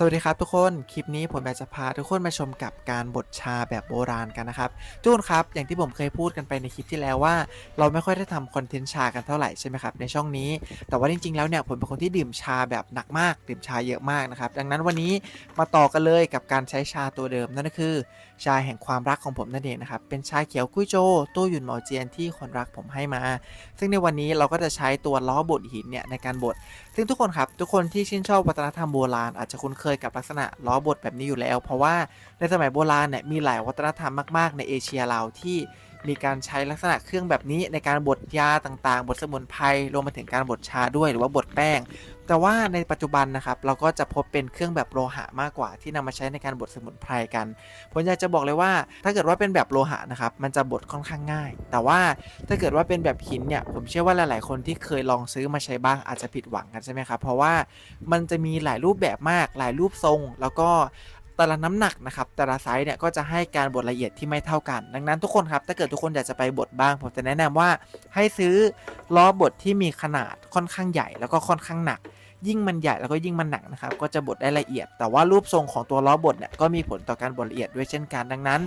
สวัสดีครับทุกคน คลิปนี้ผมอยากจะพาทุกคนมาชมกับการบดชาแบบโบราณกันนะครับทุกคนครับ อย่างที่ผมเคยพูดกันไปในคลิปที่แล้วว่า เราไม่ค่อยได้ทำคอนเทนต์ชากันเท่าไหร่ใช่ไหมครับในช่องนี้ แต่ว่าจริงๆแล้วเนี่ยผมเป็นคนที่ดื่มชาแบบหนักมาก ดื่มชาเยอะมากนะครับ ดังนั้นวันนี้มาต่อกันเลยกับการใช้ชาตัวเดิมนั่นก็คือ ชาแห่งความรักของผมนั่นเองนะครับ เป็นชาเขียวกุ้ยโจตู้หยุ่นเหมาเจียนที่คนรักผมให้มา ซึ่งในวันนี้เราก็จะใช้ตัวล้อบดหินเนี่ยในการบด ซึ่งทุกคนครับทุกคนที่ชื่นชอบวัฒนธรรมโบราณอาจจะคุ้นเคยกับลักษณะล้อบดแบบนี้อยู่แล้ว เพราะว่าในสมัยโบราณเนี่ยมีหลายวัฒนธรรมมากๆ ในเอเชียเราที่มีการใช้ลักษณะเครื่องแบบนี้ในการบดยาต่างๆ บดสมุนไพรรวมไปถึงการบดชาด้วยหรือว่าบดแป้ง แต่ว่าในปัจจุบันนะครับเราก็จะพบเป็นเครื่องแบบโลหะมากกว่าที่นำมาใช้ในการบดสมุนไพรกันผมอยากจะบอกเลยว่า ถ้าเกิดว่าเป็นแบบโลหะนะครับมันจะบดค่อนข้างง่าย แต่ว่าถ้าเกิดว่าเป็นแบบหินเนี่ยผมเชื่อว่าหลาย ๆ คนที่เคยลองซื้อมาใช้บ้างอาจจะผิดหวังกันใช่ไหมครับเพราะว่ามันจะมีหลายรูปแบบมากหลายรูปทรง แล้วก็แต่ละน้ำหนักนะครับแต่ละไซส์เนี่ยก็จะให้การบดละเอียดที่ไม่เท่ากัน ดังนั้นทุกคนครับถ้าเกิดทุกคนอยากจะไปบดบ้าง ผมจะแนะนำว่าให้ซื้อล้อบดที่มีขนาดค่อนข้างใหญ่แล้วก็ค่อนข้างหนัก ยิ่งมันใหญ่แล้วก็ยิ่งมันหนักนะครับก็จะบดได้ละเอียด แต่ว่ารูปทรงของตัวล้อบดเนี่ยก็มีผลต่อการบดละเอียดด้วยเช่นกันดังนั้น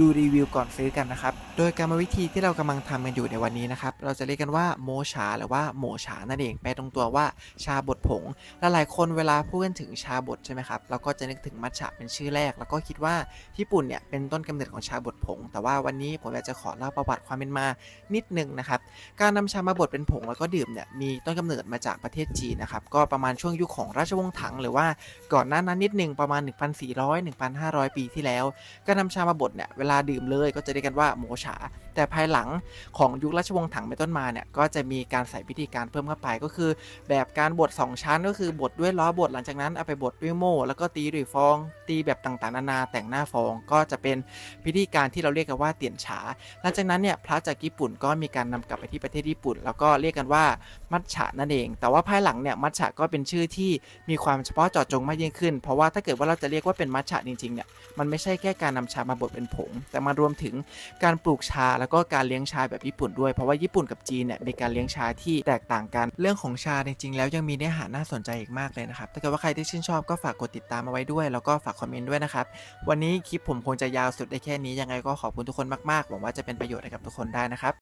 ดูรีวิวก่อนซื้อกันนะครับ โดยกรรมวิธีที่เรากำลังทำกันอยู่ในวันนี้นะครับ เราจะเรียกกันว่าโมชาหรือว่าโมชานั่นเองแปลตรงตัวว่าชาบดผงลหลายคนเวลาพูดกันถึงชาบดใช่ไหมครับเราก็จะนึกถึงมัทฉะเป็นชื่อแรก แล้วก็คิดว่าญี่ปุ่นเนี่ยเป็นต้นกำเนิดของชาบดผง แต่ว่าวันนี้ผมอยากจะขอเล่าประวัติความเป็นมานิดนึงนะครับ การนำชามาบดเป็นผงแล้วก็ดื่มเนี่ยมีต้นกำเนิดมาจากประเทศจีนนะครับ ก็ประมาณช่วงยุคของราชวงศ์ถัง หรือว่าก่อนหน้านั้นนิดนึงประมาณ 1,400-1,500 ปีที่แล้ว การนำชามาบดเนี่ยเวลาดื่มเลยก็จะเรียกกันว่าโมชาแต่ภายหลังของยุคราชวงศ์ถังเป็นต้นมาเนี่ยก็จะมีการใส่พิธีการเพิ่มเข้าไปก็คือ แบบการบด2ชั้นก็คือบดด้วยล้อบดหลังจากนั้นเอาไปบดด้วยโม่แล้วก็ตีด้วยฟอง ตีแบบต่างๆนานาแต่งหน้าฟองก็จะเป็นพิธีการที่เราเรียกกันว่าเตียนฉา หลังจากนั้นเนี่ยพระจากญี่ปุ่นก็มีการนำกลับไปที่ประเทศญี่ปุ่น แล้วก็เรียกกันว่ามัทฉะนั่นเอง แต่ว่าภายหลังเนี่ยมัทฉะก็เป็นชื่อที่มีความเฉพาะเจาะจงมากยิ่งขึ้น เพราะว่าถ้าเกิดว่าเราจะเรียกว่าเป็นมัทฉะจริงๆเนี่ยมันไม่ใช่แค่การนำชามาบดเป็นผงแต่มารวมถึงการปลูกชาแล้วก็การเลี้ยงชาแบบญี่ปุ่นด้วย เพราะว่าญี่ปุ่นกับจีนเนี่ยมีการเลี้ยงชาที่แตกต่างกัน เรื่องของชาจริงๆแล้วยังมีเนื้อหาน่าสนใจอีกมากเลยนะครับ ถ้าเกิดว่าใครที่ชื่นชอบก็ฝากกดติดตามเอาไว้ด้วย แล้วก็ฝากคอมเมนต์ด้วยนะครับ วันนี้คลิปผมคงจะยาวสุดได้แค่นี้ยังไงก็ขอบคุณทุกคนมากๆหวังว่าจะเป็นประโยชน์ให้กับทุกคนได้นะครับ